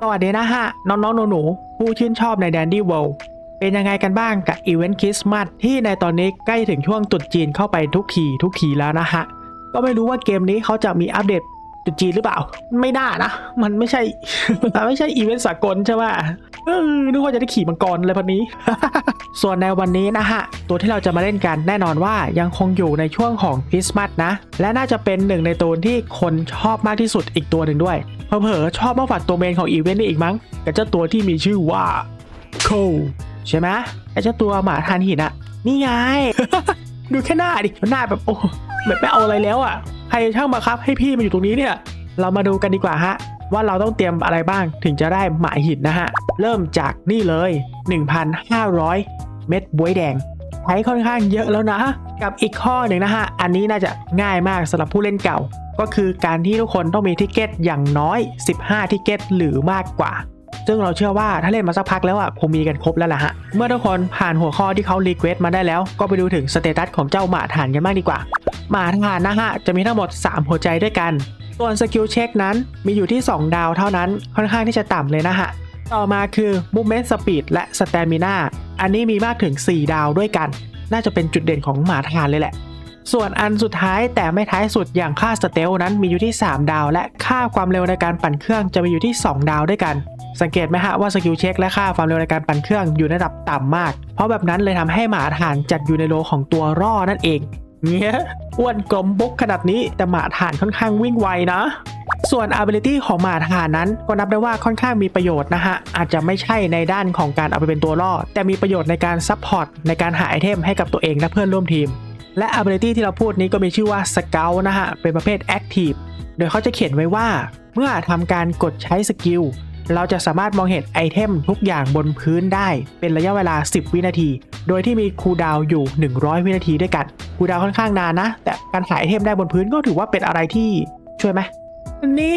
สวัสดีนะฮะ น้องๆหนูๆผู้ชื่นชอบในแดนดี้เวิลด์เป็นยังไงกันบ้างกับอีเวนต์คริสต์มาสที่ในตอนนี้ใกล้ถึงช่วงตรุษจีนเข้าไปทุกทีทุกทีแล้วนะฮะ ก็ไม่รู้ว่าเกมนี้เขาจะมีอัปเดต ตรุษจีนหรือเปล่า ไม่น่านะ มันไม่ใช่ มันไม่ใช่อีเวนต์สากลใช่ไหมเออนึกว่าจะได้ขี่มังกรเลยพันนี้ ส่วนในวันนี้นะฮะ ตัวที่เราจะมาเล่นกันแน่นอนว่ายังคงอยู่ในช่วงของคริสต์มาสนะ และน่าจะเป็นหนึ่งในตัวที่คนชอบมากที่สุดอีกตัวหนึ่งด้วย เผลอๆชอบมากกว่าตัวเมนของอีเวนต์นี้อีกมั้งกับเจ้าตัวที่มีชื่อว่าโคใช่ไหมไอ้เจ้าตัวหมาทานหินอะนี่ไง ดูแค่หน้าดิ หน้าแบบโอ้แบบไม่เอาอะไรแล้วอะ รช่างบังคับให้พี่มาอยู่ตรงนี้เนี่ย เรามาดูกันดีกว่าฮะ ว่าเราต้องเตรียมอะไรบ้างถึงจะได้หมายหินนะฮะ เริ่มจากนี่เลย 1,500 เม็ดบวยแดง ใช้ค่อนข้างเยอะแล้วนะ กับอีกข้อหนึ่งนะฮะ อันนี้น่าจะง่ายมากสำหรับผู้เล่นเก่า ก็คือการที่ทุกคนต้องมีทิเก็ตอย่างน้อย 15 ทิเก็ตหรือมากกว่า ซึ่งเราเชื่อว่าถ้าเล่นมาสักพักแล้วอะคงมีกันครบแล้วล่ะฮะ เมื่อทุกคนผ่านหัวข้อที่เขารีเควสต์มาได้แล้ว ก็ไปดูถึงสเตตัสของเจ้าหมาฐานกันบ้างดีกว่า หมาฐานนะฮะจะมีทั้งหมด 3 หัวใจด้วยกัน ส่วนสกิลเช็คนั้นมีอยู่ที่ 2 ดาวเท่านั้นค่อนข้างที่จะต่ำเลยนะฮะต่อมาคือ Movement Speed และ Stamina อันนี้มีมากถึง 4 ดาวด้วยกัน น่าจะเป็นจุดเด่นของหมาทานเลยแหละ ส่วนอันสุดท้ายแต่ไม่ท้ายสุดอย่างค่าสเตลนั้นมีอยู่ที่ 3 ดาว และค่าความเร็วในการปั่นเครื่องจะมีอยู่ที่ 2 ดาวด้วยกัน สังเกตไหมฮะว่าสกิลเช็คและค่าความเร็วในการปั่นเครื่องอยู่ในระดับต่ำมาก เพราะแบบนั้นเลยทำให้หมาทานจัดอยู่ในโลของตัวร่อนั่นเองเงี้ยอ้วนกลมบุกขนาดนี้แต่หมาทานค่อนข้างวิ่งไวนะส่วน ability ของหมาทหารนั้นก็นับได้ว่าค่อนข้างมีประโยชน์นะฮะ อาจจะไม่ใช่ในด้านของการเอาไปเป็นตัวล่อ แต่มีประโยชน์ในการซัพพอร์ตในการหาไอเทมให้กับตัวเองและเพื่อนร่วมทีม และ ability ที่เราพูดนี้ก็มีชื่อว่า scout นะฮะ เป็นประเภท active โดยเขาจะเขียนไว้ว่า เมื่อทำการกดใช้สกิล เราจะสามารถมองเห็นไอเทมทุกอย่างบนพื้นได้เป็นระยะเวลา 10 วินาที โดยที่มีคูดาวอยู่ 100 วินาทีด้วยกัน คูดาวค่อนข้างนานนะ แต่การหายไอเทมได้บนพื้นก็ถือว่าเป็นอะไรที่ช่วยไหมนี่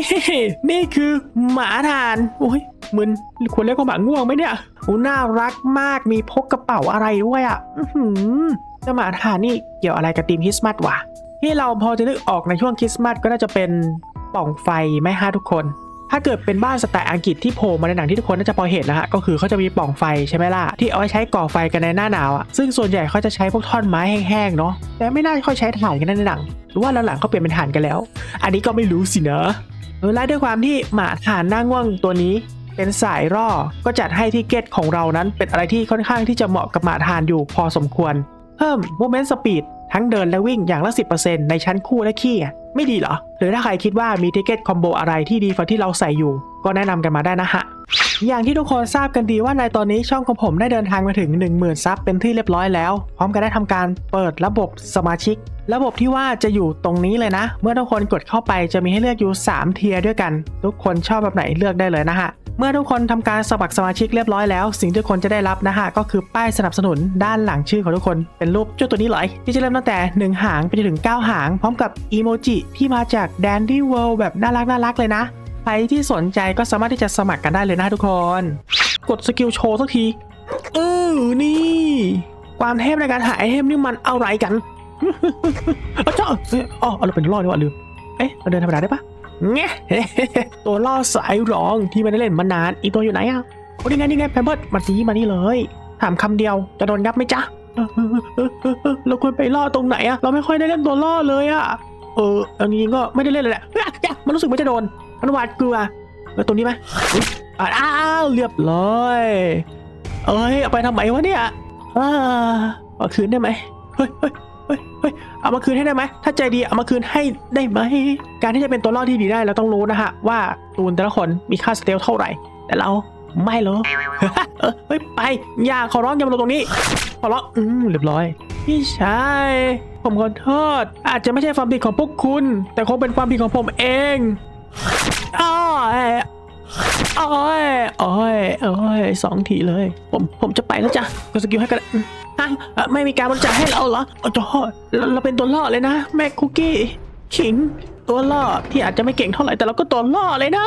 นี่คือหมาทานโอ้ยเหมือนควรเรียกว่าหมาง่วงไหมเนี่ยโอ้น่ารักมากมีพกกระเป๋าอะไรด้วยอะอือหือเจ้าหมาทานนี่เกี่ยวอะไรกับธีมคริสต์มาสวะที่เราพอจะนึกออกในช่วงคริสต์มาสก็น่าจะเป็นป่องไฟไหมฮะทุกคน ถ้าเกิดเป็นบ้านสไตล์อังกฤษที่โผล่มาในหนังที่ทุกคนน่าจะพอเห็นนะฮะก็คือเขาจะมีปล่องไฟใช่ไหมล่ะที่เอาไว้ใช้ก่อไฟกันในหน้าหนาวอะซึ่งส่วนใหญ่เขาจะใช้พวกท่อนไม้แห้งๆเนาะแต่ไม่น่าค่อยใช้ถ่านกันในหนังหรือว่าหลังๆเขาเปลี่ยนเป็นถ่านกันแล้ว อันนี้ก็ไม่รู้สินะและด้วยความที่หมาฐานหน้าง่วงตัวนี้เป็นสายร่อ ก็จัดให้ที่เกตของเรานั้นเป็นอะไรที่ค่อนข้างที่จะเหมาะกับหมาทานอยู่พอสมควร เพิ่ม movement speed ทั้งเดินและวิ่งอย่างละ 10%ในชั้นคู่และขี้ไม่ดีเหรอ หรือถ้าใครคิดว่ามีทิเกตคอมโบอะไรที่ดีกว่าที่เราใส่อยู่ ก็แนะนำกันมาได้นะฮะ อย่างที่ทุกคนทราบกันดีว่าในตอนนี้ช่องของผมได้เดินทางมาถึง 10,000 ซับเป็นที่เรียบร้อยแล้ว พร้อมกันได้ทำการเปิดระบบสมาชิก ระบบที่ว่าจะอยู่ตรงนี้เลยนะ เมื่อทุกคนกดเข้าไปจะมีให้เลือกอยู่ 3 เทียร์ด้วยกัน ทุกคนชอบแบบไหนเลือกได้เลยนะฮะ เมื่อทุกคนทำการสมัครสมาชิกเรียบร้อยแล้ว สิ่งที่ทุกคนจะได้รับนะฮะก็คือป้ายสนับสนุนด้านหลังชื่อของทุกคนเป็นรูปเจ้าตัวนี้เลยที่จะเริ่มตั้งแต่ 1 หางไปจนถึง 9 หาง พร้อมกับอีโมจิที่มาจาก Dandy World แบบน่ารักน่ารักเลยนะใครที่สนใจก็สามารถที่จะสมัครกันได้เลยนะทุกคน กดสกิลโชว์สักทีเออนี่ ความเทพในการหาไอเทมนี่มันอะไรกันเอาเจ้าเอ้ยอ๋อเราเป็นตัวล่อนี่หว่าลืมเอ๊ะเราเดินธรรมดาได้ปะ เงี้ยตัวล่อสายร้องที่ไม่ได้เล่นมานานอีตัวอยู่ไหนอะโอ้นี่ไงนี่ไงแพมเพิร์ดมาดีมานี่เลย ถามคำเดียวจะโดนยับไหมจ๊ะเราควรไปล่อตรงไหนอะเราไม่ค่อยได้เล่นตัวล่อเลยอะเอออาจริงๆก็ไม่ได้เล่นเลยแหละเอ้ยอย่ามันรู้สึกมันจะโดนมันหวาดกลัวแล้วตรงนี้ไหมอ้าวเรียบร้อยเอ้ยเอาไปทำไมวะเนี่ยอ่าเอาคืนได้ไหมเฮ้ย เอามาคืนให้ได้ไหมถ้าใจดีเอามาคืนให้ได้ไหมการที่จะเป็นตัวรอดที่ดีได้เราต้องรู้นะฮะว่าตูนแต่ละคนมีค่าสเตลเท่าไหร่ แต่เราไม่หรอเออเฮ้ยไปอย่าขอร้องอย่ามาลงตรงนี้ขอร้องอืมเรียบร้อยพี่ชายผมขอโทษ อาจจะไม่ใช่ความผิดของพวกคุณ แต่คงเป็นความผิดของผมเองอ้อยอ้อยอ้อยอ้อยสองทีเลย ผมผมจะไปแล้วจ้ะกดสกิลให้กัน ฮะเอ่อไม่มีการบริจาคให้เราเหรอโอ้โหเราเราเป็นตัวล่อเลยนะ แม่คุกกี้ ขิง ตัวล่อที่อาจจะไม่เก่งเท่าไหร่แต่เราก็ตัวล่อเลยนะ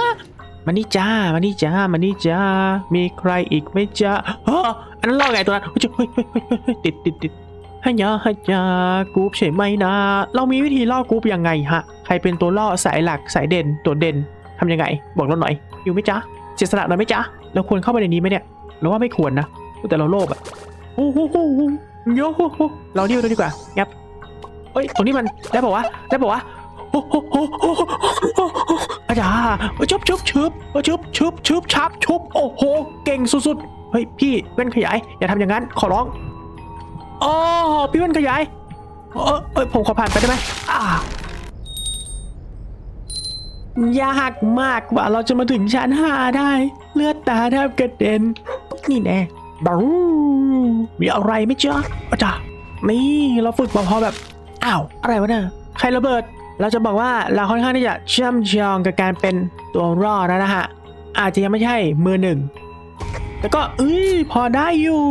มานี่จ้ามานี่จ้ามานี่จ้า มีใครอีกไหมจ้าฮะอันนั้นล่อไงตัวนั้นเฮ้ยเฮ้ยเฮ้ยเฮ้ยเฮ้ยติดติดติดให้ยาให้ยากรุ๊ปใช่ไหมนะ เรามีวิธีล่อกรุ๊ปยังไงฮะ ใครเป็นตัวล่อสายหลักสายเด่นตัวเด่นทำยังไง บอกเราหน่อย อยู่ไหมจ้าเสียสละหน่อยไหมจ๊ะเราควรเข้าไปในนี้ไหมเนี่ยเราว่าไม่ควรนะ แต่เราโลภอะ โอ้โหโยโหโหเราดิ้วดีกว่างับเอ้ยตรงนี้มันได้ป่าวะได้ป่าวะโอ้โหโหโหโอาจารย์ชุบชุบชุบชุบชุบชุบชับชุบโอ้โหเก่งสุดๆเฮ้ยพี่เว้นขยายอย่าทำอย่างนั้นขอร้องอ๋อพี่เว้นขยายเออเอยผมขอผ่านไปได้ไหมอ่ายากมากกว่าเราจะมาถึงชั้นห้าได้ เลือดตาแทบกระเด็นนี่แน่ บรูมีอะไรไหมจ๊ะอาจารย์นี่เราฝึกมาพอแบบอ้าวอะไรวะเนี่ยใครระเบิด เราจะบอกว่าเราค่อนข้างที่จะเชื่อมชองกับการเป็นตัวรอดแล้วนะฮะอาจจะยังไม่ใช่มือหนึ่งแต่ก็เอ้ยพอได้อยู่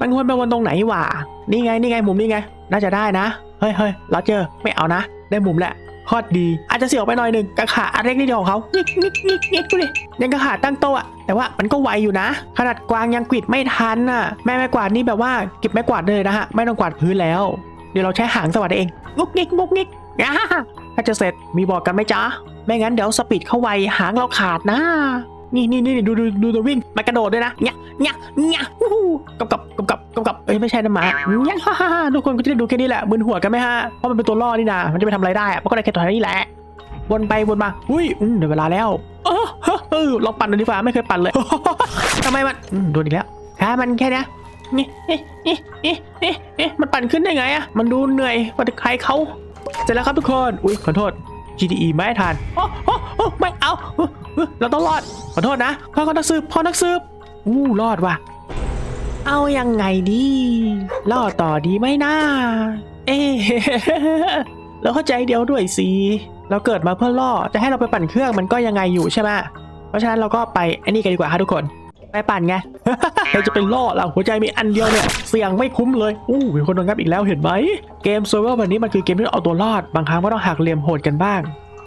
มันควรเป็นวันตรงไหนวะนี่ไงนี่ไงมุมนี่ไง น่าจะได้นะ เฮ้ยเฮ้ยเราเจอไม่เอานะ ได้มุมแหละ โคตดี อาจจะเสียวไปหน่อยหนึ่งกระขาอันเล็กนิดเดียวของเขางิกงิกงิกงิกดูดิยังกระขาตั้งโต๊ะอะแต่ว่ามันก็ไวอยู่นะ ขนาดกวางยังกรีดไม่ทันน่ะแม่ไม้กวาดนี่แบบว่าเก็บไม้กวาดเลยนะฮะไม่ต้องกวาดพื้นแล้ว เดี๋ยวเราใช้หางสวัสดเองงุกงิกงุกงิกถ้าจะเสร็จมีบอกกันไหมจ๊ะไม่งั้นเดี๋ยวสปีดเข้าไวหางเราขาดนะ นี่นี่นี่ดูดูดูตัววิ่งมันกระโดดด้วยนะเนี่ยเนี่ยเนี่ยวู้ฮู้กับกับกับกับกับกับเอ้ยไม่ใช่นะหมาเนี่ยฮ่าฮ่าฮ่าทุกคนก็จะได้ดูแค่นี้แหละมึนหัวกันไหมฮะเพราะมันเป็นตัวล่อนี่นะมันจะไปทำอะไรได้มันก็ได้แค่ตัวนี้แหละวนไปวนมาอุ้ยอืมเดี๋ยวเวลาแล้วเออเฮ้อเอลองปั่นดูดีกว่าไม่เคยปั่นเลยทำไมมันอืมโดนอีกแล้วแค่มันแค่เนี้ยนี่เอ๊ะเอ๊ะเอ๊ะเอ๊ะมันปั่นขึ้นได้ไงอะมันดูเหนื่อยว่าใครเขาเสร็จแล้วครับทุกคนอุ้ยขอโทษ GDE ไม่ให้ทานโอ้โอ้โอ้ไม่เอา เราต้องรอด ขอโทษนะพ่อนักสืบพ่อนักสืบอู้รอดว่ะ เอายังไงดีรอดต่อดีไหมนะเอ๊ะเราเข้าใจเดียวด้วยสิเราเกิดมาเพื่อล่อจะให้เราไปปั่นเครื่องมันก็ยังไงอยู่ใช่ไหมเพราะฉะนั้นเราก็ไปไอ้นี่กันดีกว่าฮะทุกคน ไปปั่นไงเราจะไปล่อเราหัวใจมีอันเดียวเนี่ยเสี่ยงไม่คุ้มเลยอู้มีคนโดนงับอีกแล้วเห็นไหมเกมเซิร์ฟเวอร์แบบนี้มันคือเกมที่เอาตัวรอดบางครั้งก็ต้องหักเหลี่ยมโหดกันบ้าง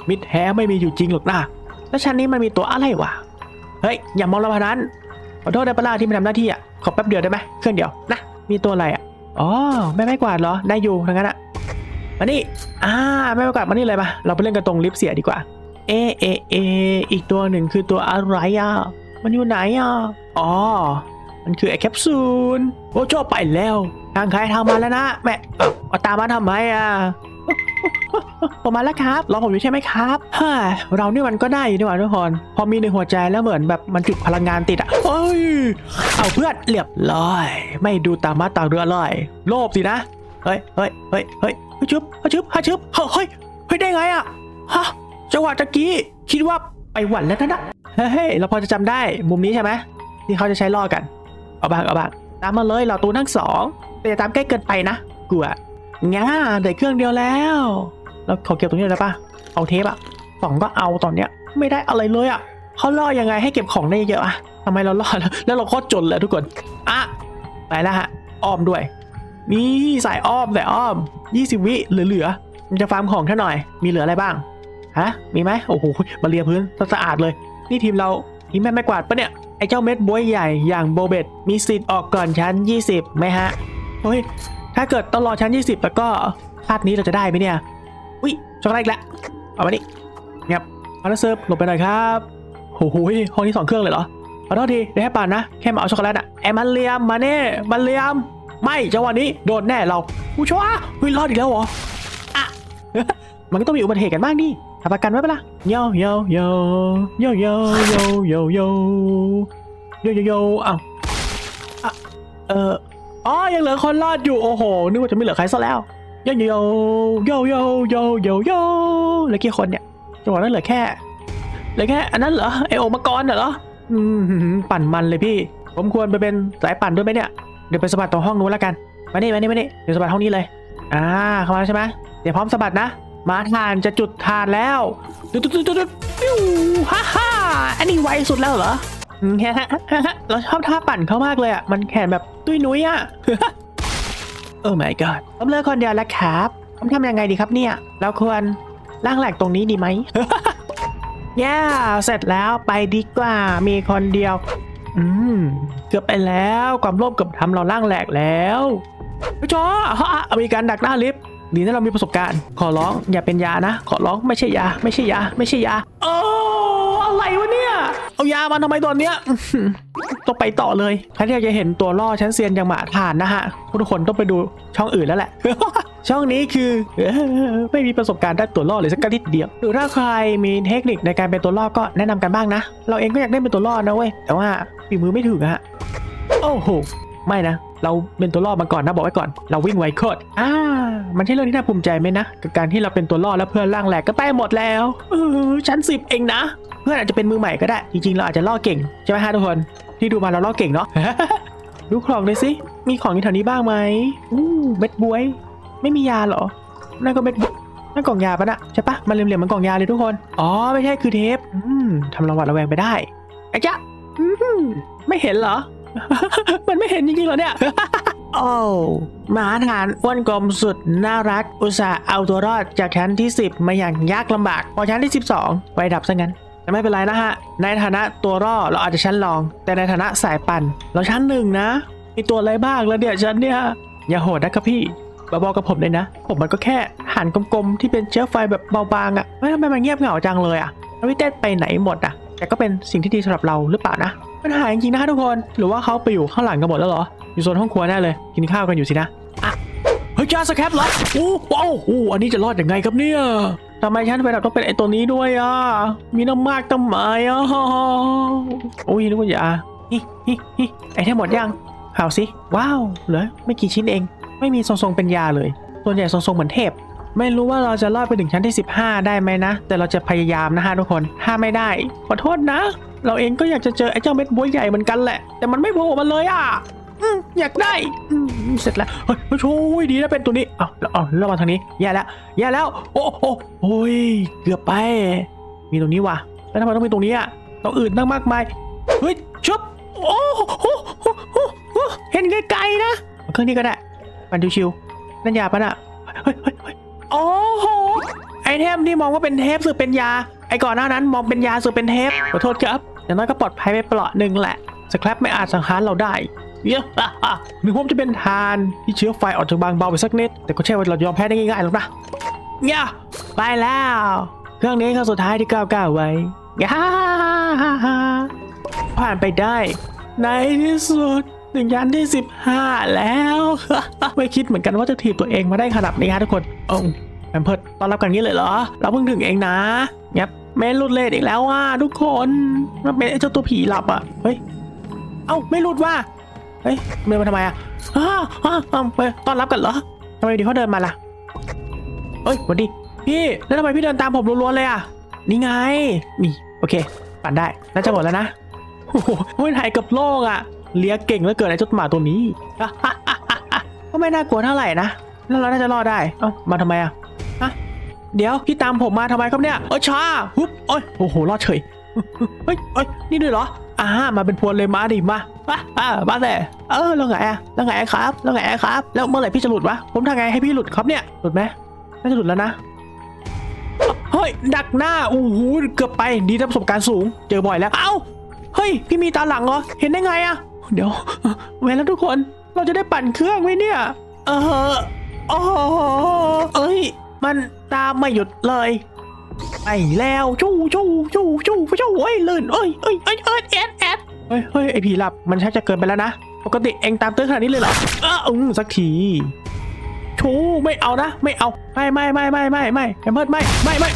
มิดแท้ไม่มีอยู่จริงหรอกนะแล้วชั้นนี้มันมีตัวอะไรวะเฮ้ยอย่ามองเราพนั้นขอโทษได้ปะล่าที่ไม่ทำหน้าที่อะขอแป๊บเดียวได้ไหมเครื่องเดียวนะมีตัวอะไรอะอ๋อแม่ไม้กวาดเหรอได้อยู่ทั้งนั้นอะมานี่อ่าแม่ไม้กวาดมานี่เลยมาเราไปเล่นกันตรงลิฟต์เสียดีกว่าเอะเอะเอะอีกตัวหนึ่งคือตัวอะไรอะ มันอยู่ไหนอะ อ๋อ มันคือไอแคปซูล โอ้ชอบไปแล้ว ทางใครทางมาแล้วนะแม่เอาตามมาทำไมอะผมมาแล้วครับ รอผมอยู่ใช่ไหมครับฮ่าเรานี่มันก็ได้อยู่นี่หว่าทุกคน พอมีในหัวใจแล้วเหมือนแบบมันจุดพลังงานติดอะเอ้ย เอาเพื่อนเรียบร้อย ไม่ดูตามมาตาเรือเลยโลภสินะ เฮ้ย เฮ้ย เฮ้ย เฮ้ยฮ้ยชึบฮ้ยชึบฮ้ยชึบเฮ้ย เฮ้ย ได้ไงอะ ฮะ จังหวะตะกี้ คิดว่าไปหวันแล้วนะนะ เฮ้ยเราพอจะจำได้ มุมนี้ใช่ไหมที่เขาจะใช้ล่อกัน เอาบ้างเอาบ้างตามมาเลยเราตูทั้งสองแต่อย่าตามใกล้เกินไปนะกลัวง่าเด็กเครื่องเดียวแล้วแล้วขอเก็บตรงนี้ได้ปะเอาเทปอะสองก็เอาตอนเนี้ย ไม่ได้อะไรเลยอะเขาล่อยังไงให้เก็บของได้เยอะอะทำไมเราล่อแล้วแล้วเราโคตรจนเลยทุกคนอะไปแล้วฮะอ้อมด้วย นี่สายอ้อมแต่อ้อม 20 วิเหลือๆมันจะฟาร์มของแค่หน่อย มีเหลืออะไรบ้างฮะมีไหมโอ้โหมาเลียพื้นสะอาดเลย นี่ทีมเราทีมแม่ไม่กวาดปะเนี่ย ไอ้เจ้าเม็ดบวยใหญ่อย่างโบเบตมีสิทธิ์ออกก่อนชั้น 20ไหมฮะเฮ้ยถ้าเกิดต้องรอชั้น 20 แล้วก็ชาตินี้เราจะได้ไหมเนี่ย อุ้ยช็อกโกแลตอีกแล้วเอามานี่เงียบเอาแล้วเซิร์ฟหลบไปหน่อยครับโอ้โหห้องนี้สองเครื่องเลยเหรอขอโทษทีได้ให้ป่านนะ แค่มาเอาช็อกโกแลตอะไอ้มันเลียมมาเน่มันเลียม ไม่จังหวะนี้โดนแน่เราผู้ชัวเฮ้ยรอดอีกแล้วเหรออะมันก็ต้องมีอุบัติเหตุกันบ้างดิ ทำประกันไว้ปะล่ะโยโยโยโยโยโยโยโยโยโยโยอ้าวอะเอออ๋อยังเหลือคนรอดอยู่โอ้โหนึกว่าจะไม่เหลือใครซะแล้วโยโยโยโยโยโยโยเหลือกี่คนเนี่ยจังหวะนั้นเหลือแค่เหลือแค่อันนั้นเหรอไอโอมากรเหรออืมปั่นมันเลยพี่ ผมควรไปเป็นสายปั่นด้วยไหมเนี่ยเดี๋ยวไปสะบัดตรงห้องนู้นแล้วกันมานี่มานี่มานี่เดี๋ยวสะบัดห้องนี้เลย อ่าเข้ามาใช่ไหมเดี๋ยวพร้อมสะบัดนะ มาทานจะจุดทานแล้วตุ๊ดตุ๊ดตุ๊ดตุ๊ดปิ้วฮ่าฮ่าอันนี้ไวสุดแล้วเหรออืมเราชอบท่าปั่นเขามากเลยอะ มันแขนแบบตุ้ยนุ้ยอะโอ้ my god ผมเลือกคนเดียวแล้วครับผมทำยังไงดีครับเนี่ย เราควรล่างแหลกตรงนี้ดีไหมแย่เสร็จแล้วไปดีกว่า มีคนเดียว อืม เกือบไปแล้ว ความโลภเกือบทำเราล่างแหลกแล้วพี่จอฮะมีการดักหน้าลิฟต์ ดีนะเรามีประสบการณ์ ขอร้องอย่าเป็นยานะ ขอร้องไม่ใช่ยา ไม่ใช่ยา ไม่ใช่ยาโอ้อะไรวะเนี่ย เอายามาทำไมตอนเนี้ยต้องไปต่อเลยใครที่อยากจะเห็นตัวล่อชั้นเซียนย่างหมาทานนะฮะทุกคนต้องไปดูช่องอื่นแล้วแหละช่องนี้คือไม่มีประสบการณ์ด้านตัวล่อเลยสักนิดเดียว หรือถ้าใครมีเทคนิคในการเป็นตัวล่อก็แนะนำกันบ้างนะ เราเองก็อยากได้เป็นตัวล่อนะเว้ย แต่ว่าฝีมือไม่ถึงอะฮะ โอ้โห ไม่นะ เราเป็นตัวล่อมาก่อนนะบอกไว้ก่อน เราวิ่งไวโคตรอ่า มันใช่เรื่องที่น่าภูมิใจไหมนะกับการที่เราเป็นตัวล่อแล้วเพื่อนร่างแหลกก็ไปหมดแล้วเออชั้นสิบเองนะ เพื่อนอาจจะเป็นมือใหม่ก็ได้ จริงๆ เราอาจจะล่อเก่งใช่ไหมฮะทุกคนที่ดูมาเราล่อเก่งเนาะดูของเลยสิมีของอยู่แถวนี้บ้างไหมอู้เม็ดบวย ไม่มียาเหรอนั่นก็เม็ดนั่นกล่องยาปะนะใช่ปะมันเหลี่ยมๆมือนกล่องยาเลยทุกคนอ๋อไม่ใช่คือเทปอืมทำระหวัดระแวงไปได้ไอ้จ๊ะไม่เห็นเหรอ มันไม่เห็นจริงๆเหรอเนี่ย โอ้หมาทหารอ้วนกลมสุดน่ารัก อุตส่าห์เอาตัวรอดจากชั้นที่ 10 มาอย่างยากลำบาก พอชั้นที่ 12 ไปดับซะงั้นแต่ไม่เป็นไรนะฮะ ในฐานะตัวรอดเราอาจจะชั้นรอง แต่ในฐานะสายปั่นเราชั้นหนึ่งนะ มีตัวอะไรบ้างแล้วเนี่ยชั้นเนี่ย อย่าโหดนะครับพี่บาบอกกับผมเลยนะ ผมมันก็แค่หันกลมๆ ที่เป็นเชื้อไฟแบบเบาบางอะ่ะไม่ทำไมมันเงียบเหงาจังเลยอะ่ะแล้วพี่เต้ไปไหนหมดอะ่ะ แต่ก็เป็นสิ่งที่ดีสำหรับเราหรือเปล่านะ ปัญหาจริงๆนะทุกคน หรือว่าเขาไปอยู่ข้างหลังกันหมดแล้วเหรอ อยู่โซนห้องครัวแน่เลย กินข้าวกันอยู่สินะอะเฮ้ยจ้าสแคปเหรอโอ้ว้โอ้อันนี้จะรอดยังไงครับเนี่ยทำไมฉันไปดับต้องเป็นไอตัวนี้ด้วยอะ มีน้ำมากตั้งหมายอะโอ้ยนึกว่าอย่าฮิฮิฮิไอ้ทั้งหมดยังข่าวสิ ว้าว เหรอไม่กี่ชิ้นเอง ไม่มีทรงๆเป็นยาเลย ส่วนใหญ่ทรงๆเหมือนเทพ ไม่รู้ว่าเราจะรอดไปถึงชั้นที่ 15 ได้ไหมนะ แต่เราจะพยายามนะฮะทุกคน ถ้าไม่ได้ ขอโทษนะ เราเองก็อยากจะเจอไอ้เจ้าเม็ดบัวใหญ่เหมือนกันแหละ แต่มันไม่โผล่มาเลยอะอืมอยากได้อืมเสร็จแล้ว เฮ้ยเฮ้ยโอ้ยดีนะเป็นตัวนี้อ้าวแล้วอ้าวแล้วมาทางนี้ แย่แล้ว แย่แล้ว โอ้โอ้โอ้ย เกือบไป มีตรงนี้ว่ะ แล้วทำไมต้องมีตรงนี้อะตรงอื่นตั้งมากมาย เฮ้ยชุบโอ้โหโอ้โหเห็นไกลๆนะ เครื่องนี้ก็ได้ปันชิวๆนั่นยาปะน่ะ เฮ้ยเฮ้ยเฮ้ยโอ้โห ไอเทมที่มองว่าเป็นเทปสึกเป็นยา ไอก่อนหน้านั้นมองเป็นยาสึกเป็นเทปขอโทษครับ อย่างน้อยก็ปลอดภัยไปเปลาะหนึ่งแหละสครับไม่อาจสังหารเราได้เยอะอะอะหรือผมจะเป็นทานที่เชื้อไฟออกจากบางเบาไปสักนิด แต่ก็ใช่ว่าเรายอมแพ้ได้ง่ายๆหรอกนะเนี่ยไปแล้ว เครื่องนี้ครั้งสุดท้ายที่ก้าวก้าวไว้ย่าผ่านไปได้ ในที่สุดถึงยันที่ 15 แล้วไม่คิดเหมือนกันว่าจะถีบตัวเองมาได้ขนาดนี้ฮะทุกคนเอ้แพมเพิร์ดตอนรับกันงี้เลยเหรอ เราเพิ่งถึงเองนะเงียบ เมนรุดเลดอีกแล้วว่ะทุกคนมันเป็นไอ้เจ้าตัวผีหลับอะเฮ้ยเอ้าไม่รุดว่ะเฮ้ยเดินมาทำไมอะอ้าวอ้าวไปต้อนรับกันเหรอทำไมดีเขาเดินมาล่ะเฮ้ยสวัสดีพี่แล้วทำไมพี่เดินตามผมรัวนๆเลยอะนี่ไงนี่โอเคปั่นได้น่าจะหมดแล้วนะโอ้โหไม่ถ่ายกับโลกอะเลี้ยเก่งเหลือเกินไอ้เจ้าหมาตัวนี้ก็ไม่น่ากลัวเท่าไหร่นะแล้วเราน่าจะรอดได้เอ้ามาทำไมอะฮะ เดี๋ยวพี่ตามผมมาทำไมครับเนี่ยเออช้าฮึบโอ้ยโอ้โหรอดเฉยเฮ้ยเฮ้ยนี่ด้วยเหรออ่ามาเป็นพวนเลยมาดิมามาอ่ามาแต่เออแล้วไงอะแล้วไงครับแล้วไงครับ แล้วเมื่อไหร่พี่จะหลุดวะผมทำไงให้พี่หลุดครับเนี่ยหลุดไหมน่าจะหลุดแล้วนะเฮ้ยดักหน้าโอ้โหเกือบไปดีนะประสบการณ์สูง เจอบ่อยแล้วเอ้าเฮ้ยพี่มีตาหลังเหรอเห็นได้ไงอะเดี๋ยวเวลาทุกคนเราจะได้ปั่นเครื่องไหมเนี่ย เออโอ้เอ้ยมัน ตามไม่หยุดเลยไปแล้วชู่ชู่ชู่ชู่ชู้เอ้ยลื่นเอ้ยเอ้ยเอ้ยเอ้ยแอดแอดเฮ้ยเฮ้ยไอผีหลับมันชักจะเกินไปแล้วนะ ปกติเองตามตื้อขนาดนี้เลยเหรอเอออืมสักทีชูไม่เอานะ ไม่เอา ไม่ไม่ไม่ไม่ไม่ไม่แอมเพิร์ดไม่ไม่ไม่